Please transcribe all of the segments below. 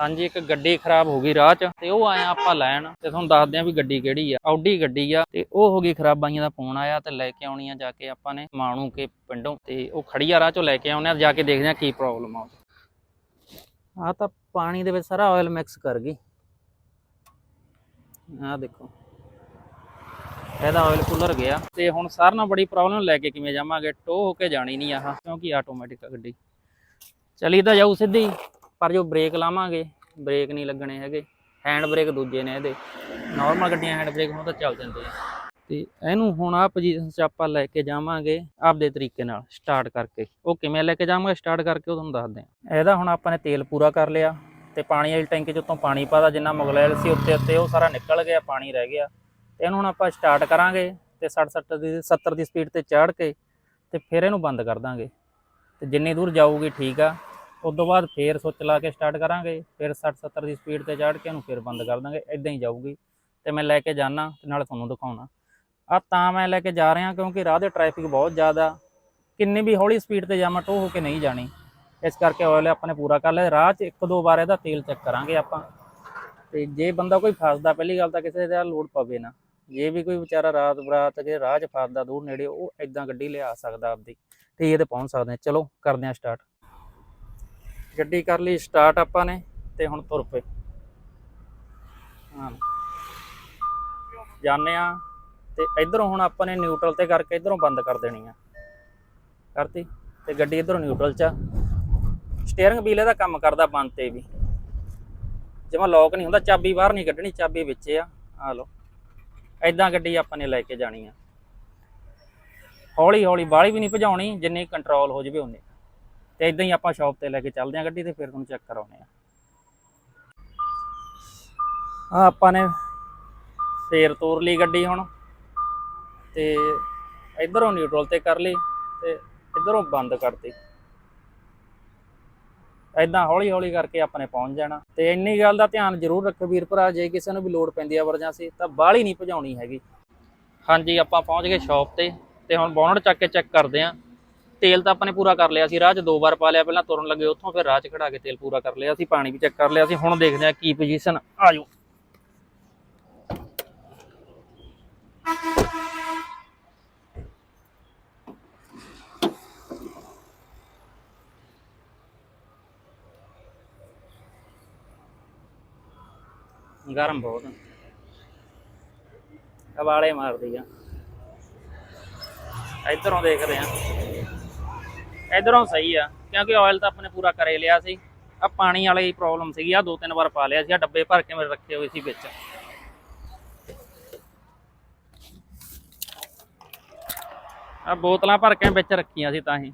ਹਾਂਜੀ ਇੱਕ ਗੱਡੀ ਖਰਾਬ ਹੋ ਗਈ ਰਾਹ 'ਚ ਤੇ ਉਹ ਆਏ ਆਪਾਂ ਲੈਣ ਤੇ ਤੁਹਾਨੂੰ ਦੱਸਦੇ ਆ ਵੀ ਗੱਡੀ ਕਿਹੜੀ ਆ। ਆਡੀ ਗੱਡੀ ਆ ਤੇ ਉਹ ਹੋ ਗਈ ਖਰਾਬਾਈਆਂ ਦਾ ਫੋਨ ਆਇਆ ਤੇ ਲੈ ਕੇ ਆਉਣੀ ਆ ਜਾ ਕੇ ਆਪਾਂ ਨੇ ਮਾਣੂ ਕੇ ਪਿੰਡੋਂ ਤੇ ਉਹ ਖੜੀ ਆ ਰਾਹ 'ਚੋਂ ਲੈ ਕੇ ਆਉਣੇ ਆ ਜਾ ਕੇ ਦੇਖਦੇ ਆ ਕੀ ਪ੍ਰੋਬਲਮ ਆ ਆ ਤਾਂ ਪਾਣੀ ਦੇ ਵਿੱਚ ਸਾਰਾ ਆਇਲ ਮਿਕਸ ਕਰ ਗਈ। ਆ ਦੇਖੋ। ਇਹਦਾ ਆਇਲ ਕੂਲਰ ਗਿਆ। ਤੇ ਹੁਣ ਸਾਰ ਨਾਲ ਬੜੀ ਪ੍ਰੋਬਲਮ ਲੈ ਕੇ ਕਿਵੇਂ ਜਾਵਾਂਗੇ? ਟੋ ਹੋ ਕੇ ਜਾਣੀ ਨਹੀਂ ਆਹ ਕਿਉਂਕਿ ਆਟੋਮੈਟਿਕ ਗੱਡੀ। ਚਲੀ ਤਾਂ ਜਾਊ ਸਿੱਧੀ। ਪਰ ਜੋ ਬ੍ਰੇਕ ਲਾਵਾਂਗੇ, ਬ੍ਰੇਕ ਨਹੀਂ ਲੱਗਣੇ ਹੈਗੇ। ਹੈਂਡ ਬ੍ਰੇਕ ਦੂਜੇ ਨੇ ਇਹਦੇ। ਨਾਰਮਲ ਗੱਡੀਆਂ ਹੈਂਡ ਬ੍ਰੇਕ ਹੁਣ ਤਾਂ ਚੱਲ ਜਾਂਦੇ ਆ। ਤੇ ਇਹਨੂੰ ਹੁਣ ਆ ਪੋਜੀਸ਼ਨ 'ਚ ਆਪਾਂ ਲੈ ਕੇ ਜਾਵਾਂਗੇ ਆਪਦੇ ਤਰੀਕੇ ਨਾਲ ਸਟਾਰਟ ਕਰਕੇ। ਉਹ ਕਿਵੇਂ ਲੈ ਕੇ ਜਾਵਾਂਗੇ ਸਟਾਰਟ ਕਰਕੇ ਉਹ ਤੁਹਾਨੂੰ ਦੱਸਦੇ ਆ। ਇਹਦਾ ਹੁਣ ਆਪਾਂ ਨੇ ਤੇਲ ਪੂਰਾ ਕਰ ਲਿਆ ਤੇ ਪਾਣੀ ਵਾਲੀ ਟੈਂਕੀ 'ਚ ਉੱਤੋਂ ਪਾਣੀ ਪਾਦਾ ਜਿੰਨਾ ਮੁਗਲੈਲ ਸੀ ਉੱਤੇ ਉੱਤੇ, ਉਹ ਸਾਰਾ ਨਿਕਲ ਗਿਆ, ਪਾਣੀ ਰਹਿ ਗਿਆ। ਤੇ ਇਹਨੂੰ ਹੁਣ ਆਪਾਂ ਸਟਾਰਟ ਕਰਾਂਗੇ ਤੇ 60 70 ਦੀ 70 ਦੀ ਸਪੀਡ ਤੇ ਚੜ੍ਹ ਕੇ ਤੇ ਫਿਰ ਇਹਨੂੰ ਬੰਦ ਕਰ ਦਾਂਗੇ। ਤੇ ਜਿੰਨੀ ਦੂਰ ਜਾਊਗੀ ਠੀਕ ਆ। ਉਸ ਤੋਂ ਬਾਅਦ ਫੇਰ ਸੁੱਚ ਲਾ ਕੇ ਸਟਾਰਟ ਕਰਾਂਗੇ, ਫਿਰ 60 70 ਦੀ ਸਪੀਡ ਤੇ ਚਾੜ ਕੇ ਉਹਨੂੰ ਫਿਰ ਬੰਦ ਕਰ ਦਾਂਗੇ ਇਦਾਂ ਹੀ ਜਾਊਗੀ। ਤੇ ਮੈਂ ਲੈ ਕੇ ਜਾਣਾ ਤੇ ਨਾਲ ਤੁਹਾਨੂੰ ਦਿਖਾਉਣਾ ਆ ਤਾਂ ਮੈਂ ਲੈ ਕੇ ਜਾ ਰਿਹਾ ਕਿਉਂਕਿ ਰਾਹ ਦੇ ਟ੍ਰੈਫਿਕ ਬਹੁਤ ਜ਼ਿਆਦਾ। ਕਿੰਨੀ ਵੀ ਹੌਲੀ ਸਪੀਡ ਤੇ ਜਾਵਾਂ ਟੋ ਹੋ ਕੇ ਨਹੀਂ ਜਾਣੀ। ਇਸ ਕਰਕੇ ਆਇਲ ਆਪਾਂ ਨੇ ਪੂਰਾ ਕਰ ਲਿਆ। ਰਾਹ 'ਚ ਇੱਕ ਦੋ ਵਾਰ ਇਹਦਾ ਤੇਲ ਚੈੱਕ ਕਰਾਂਗੇ ਆਪਾਂ। ਤੇ ਜੇ ਬੰਦਾ ਕੋਈ ਫਸਦਾ, ਪਹਿਲੀ ਗੱਲ ਤਾਂ ਕਿਸੇ ਦਾ ਲੋਡ ਪਵੇ ਨਾ। ਜੇ ਵੀ ਕੋਈ ਵਿਚਾਰਾ ਰਾਤ ਬਰਾਤ ਜੇ ਰਾਹ 'ਚ ਫਸਦਾ ਦੂਰ ਨੇੜੇ, ਉਹ ਇਦਾਂ ਗੱਡੀ ਲਿਆ ਸਕਦਾ ਆਪਦੀ। ਤੇ ਇਹ ਤੇ ਪਹੁੰਚ ਸਕਦੇ ਹਾਂ। ਚਲੋ, ਕਰਦੇ ਹਾਂ ਸਟਾਰਟ ਗੱਡੀ ਕਰ ਲਈ ਸਟਾਰਟ ਆਪਾਂ ਨੇ ਤੇ ਹੁਣ ਤੁਰ ਪਏ। ਹਾਂ। ਜਾਣੇ ਆ ਤੇ ਇਧਰੋਂ ਹੁਣ ਆਪਾਂ ਨੇ ਨਿਊਟਰਲ ਤੇ ਕਰਕੇ ਇਧਰੋਂ ਬੰਦ ਕਰ ਦੇਣੀ ਆ। ਕਰਤੀ? ਤੇ ਗੱਡੀ ਇਧਰੋਂ ਨਿਊਟਰਲ ਚ ਆ। ਸਟੀਅਰਿੰਗ ਵੀਲ ਇਹਦਾ ਕੰਮ ਕਰਦਾ ਬੰਦ ਤੇ ਵੀ। ਜਿਵੇਂ ਲੌਕ ਨਹੀਂ ਹੁੰਦਾ, ਚਾਬੀ ਬਾਹਰ ਨਹੀਂ ਕੱਢਣੀ, ਚਾਬੀ ਵਿੱਚ ਆ। ਆ ਲਓ। ਐਦਾਂ ਗੱਡੀ ਆਪਾਂ ਨੇ ਲੈ ਕੇ ਜਾਣੀ ਆ। ਹੌਲੀ ਹੌਲੀ ਬਾਹਲੀ ਵੀ ਨਹੀਂ ਭਜਾਉਣੀ, ਜਿੰਨੀ ਕੰਟਰੋਲ ਹੋ ਜਵੇ ਉਹਨੇ ਤੇ ਇਦਾਂ ਹੀ ਆਪਾਂ ਸ਼ਾਪ ਤੇ ਲੈ ਕੇ ਚੱਲਦੇ ਆ ਗੱਡੀ ਤੇ, ਫਿਰ ਤੁਹਾਨੂੰ ਚੈੱਕ ਕਰਾਉਣੇ ਆ ਆ ਆਪਾਂ ਨੇ ਫੇਰ ਤੋਰ ਲਈ ਗੱਡੀ ਹੁਣ ਤੇ ਇਧਰੋਂ ਨਿਊਟਰਲ ਤੇ ਕਰ ਲਈ ਤੇ ਇਧਰੋਂ ਬੰਦ ਕਰਤੀ। ਐਦਾਂ ਹੌਲੀ ਹੌਲੀ ਕਰਕੇ ਆਪਾਂ ਨੇ ਪਹੁੰਚ ਜਾਣਾ। ਤੇ ਇੰਨੀ ਗੱਲ ਦਾ ਧਿਆਨ ਜ਼ਰੂਰ ਰੱਖੋ ਵੀਰ ਭਰਾ, ਜੇ ਕਿਸੇ ਨੂੰ ਵੀ ਲੋੜ ਪੈਂਦੀ ਆ ਐਮਰਜੈਂਸੀ ਤਾਂ ਬਾਹਲੀ ਨਹੀਂ ਭਜਾਉਣੀ ਹੈਗੀ। ਹਾਂਜੀ, ਆਪਾਂ ਪਹੁੰਚ ਗਏ ਸ਼ਾਪ ਤੇ ਤੇ ਹੁਣ ਬੋਨਟ ਚੱਕ ਕੇ ਚੈੱਕ ਕਰਦੇ ਆਂ ਤੇਲ ਤਾਂ ਆਪਾਂ ਨੇ ਪੂਰਾ ਕਰ ਲਿਆ ਸੀ, ਰਾਹ 'ਚ ਦੋ ਵਾਰ ਪਾ ਲਿਆ, ਪਹਿਲਾਂ ਤੁਰਨ ਲੱਗੇ ਉੱਥੋਂ, ਫਿਰ ਰਾਹ 'ਚ ਖੜਾ ਕੇ ਤੇਲ ਪੂਰਾ ਕਰ ਲਿਆ ਸੀ, ਪਾਣੀ ਵੀ ਚੈੱਕ ਕਰ ਲਿਆ ਸੀ, ਹੁਣ ਦੇਖਦੇ ਆਂ ਕੀ ਪੋਜੀਸ਼ਨ ਆ ਜਾਓ ਗਰਮ ਬਹੁਤ ਹਵਾਲੇ ਮਾਰਦੀ ਆ। ਇਧਰੋਂ ਦੇਖਦੇ ਆ ਇਧਰੋਂ ਸਹੀ ਆ, ਕਿਉਂਕਿ ਆਇਲ ਤਾਂ ਆਪਣੇ ਪੂਰਾ ਕਰੇ ਲਿਆ ਸੀ। ਆ ਪਾਣੀ ਵਾਲੀ ਪ੍ਰੋਬਲਮ ਸੀਗੀ ਆ ਦੋ ਤਿੰਨ ਵਾਰ ਪਾ ਲਿਆ ਸੀ ਆ ਡੱਬੇ ਭਰ ਕੇ ਮੇਰੇ ਰੱਖੇ ਹੋਏ ਸੀ ਵਿੱਚ। ਆ ਬੋਤਲਾਂ ਭਰ ਕੇ ਵਿੱਚ ਰੱਖੀਆਂ ਸੀ ਤਾਂ ਹੀ।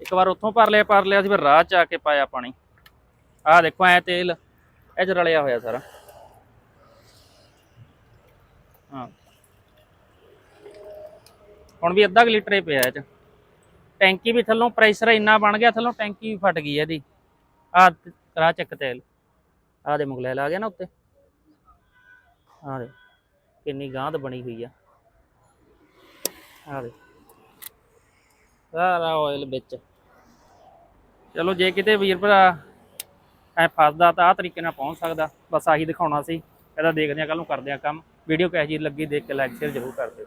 ਇੱਕ ਵਾਰ ਉੱਥੋਂ ਭਰ ਲਿਆ ਭਰ ਲਿਆ ਸੀ, ਫਿਰ ਰਾਹ ਚ ਆ ਕੇ ਪਾਇਆ ਪਾਣੀ। ਆਹ ਦੇਖੋ, ਐ ਤੇਲ, ਇਹ 'ਚ ਰਲਿਆ ਹੋਇਆ ਸਾਰਾ। ਹਾਂ। ਹੁਣ ਵੀ ਅੱਧਾ ਕੁ ਲੀਟਰ ਹੀ ਪਿਆ ਇਹ 'ਚ। ਟੈਂਕੀ ਵੀ ਥੱਲੋਂ ਪ੍ਰੈਸ਼ਰ ਇੰਨਾ ਬਣ ਗਿਆ, ਥੱਲੋਂ ਟੈਂਕੀ ਵੀ ਫਟ ਗਈ ਇਹਦੀ। ਆਹ ਕਰਾ ਚੱਕ ਤੇਲ। ਆਹ ਦੇ ਮੁਗਲੈਲ ਆ ਗਿਆ ਨਾ ਉੱਤੇ। ਆਹ ਦੇ, ਕਿੰਨੀ ਗਾਂਧ ਬਣੀ ਹੋਈ ਆ। ਆਹ ਦੇ। ਸਾਰਾ ਆਇਲ ਵਿੱਚ। ਚਲੋ, ਜੇ ਕਿਤੇ ਵੀਰ ਭਰਾ ਐ ਫਸਦਾ ਤਾਂ ਆ ਤਰੀਕੇ ਨਾਲ ਪਹੁੰਚ ਸਕਦਾ। ਬਸ ਆਹੀ ਦਿਖਾਉਣਾ ਸੀ। ਇਹਦਾ ਦੇਖਦੇ ਆ ਕੱਲ ਨੂੰ ਕਰਦੇ ਆ ਕੰਮ। ਵੀਡੀਓ ਕਿਹੋ ਜਿਹੀ ਲੱਗੀ, ਦੇਖ ਕੇ ਲਾਈਕ ਸ਼ੇਅਰ ਜ਼ਰੂਰ ਕਰ ਦਿਓ।